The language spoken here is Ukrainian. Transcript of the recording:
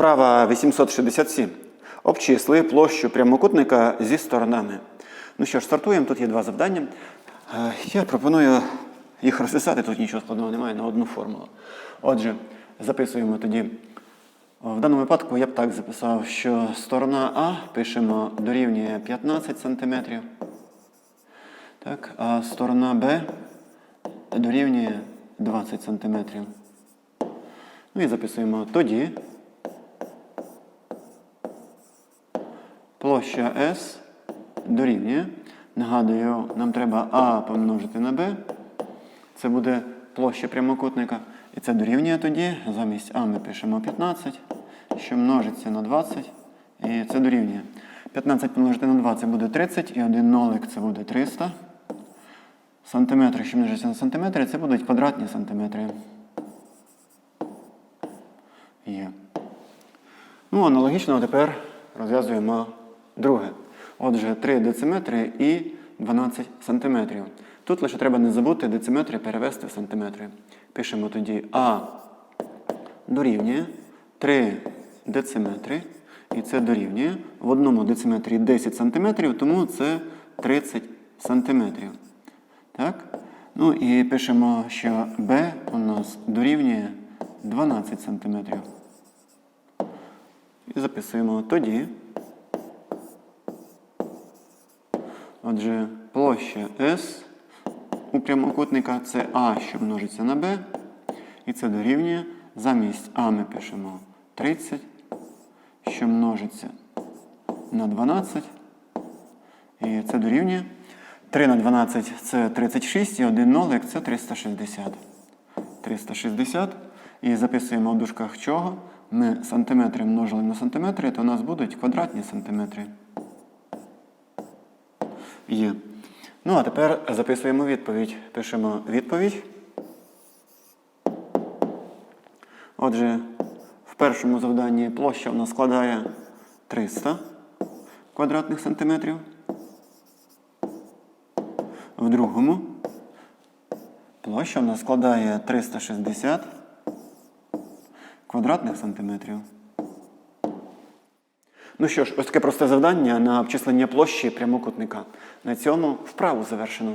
Вправа 867. Обчисли площу прямокутника зі сторонами. Ну що ж, стартуємо. Тут є два завдання. Е, Я пропоную їх розписати, тут нічого складного немає на одну формулу. Отже, записуємо тоді. В даному випадку я б так записав, що сторона А пишемо дорівнює 15 см. Так, а сторона Б дорівнює 20 см. Ну і записуємо тоді. Площа S дорівнює. Нагадую, нам треба А помножити на Б. Це буде площа прямокутника. І це дорівнює тоді. Замість А ми пишемо 15, що множиться на 20. І це дорівнює. 15 помножити на 2 це буде 30, і один нолик це буде 300. Сантиметри, що множиться на сантиметри, це будуть квадратні сантиметри. Є. Ну, аналогічно тепер розв'язуємо друге. Отже, 3 дециметри і 12 сантиметрів. Тут лише треба не забути дециметри перевести в сантиметри. Пишемо тоді А дорівнює 3 дециметри. І це дорівнює. В одному дециметрі 10 сантиметрів, тому це 30 сантиметрів. Так? Ну і пишемо, що Б у нас дорівнює 12 сантиметрів. І записуємо тоді. Отже, площа S у прямокутника це А, що множиться на Б. І це дорівнює. Замість А ми пишемо 30, що множиться на 12. І це дорівнює. 3 на 12 це 36, і 1 нолик це 360. 360. І записуємо в дужках чого. Ми сантиметри множили на сантиметри, то у нас будуть квадратні сантиметри. Є. Ну, а тепер записуємо відповідь. Пишемо відповідь. Отже, в першому завданні площа у нас складає 300 квадратних сантиметрів. В другому площа у нас складає 360 квадратних сантиметрів. Ну що ж, ось таке просте завдання на обчислення площі прямокутника. На цьому вправу завершено.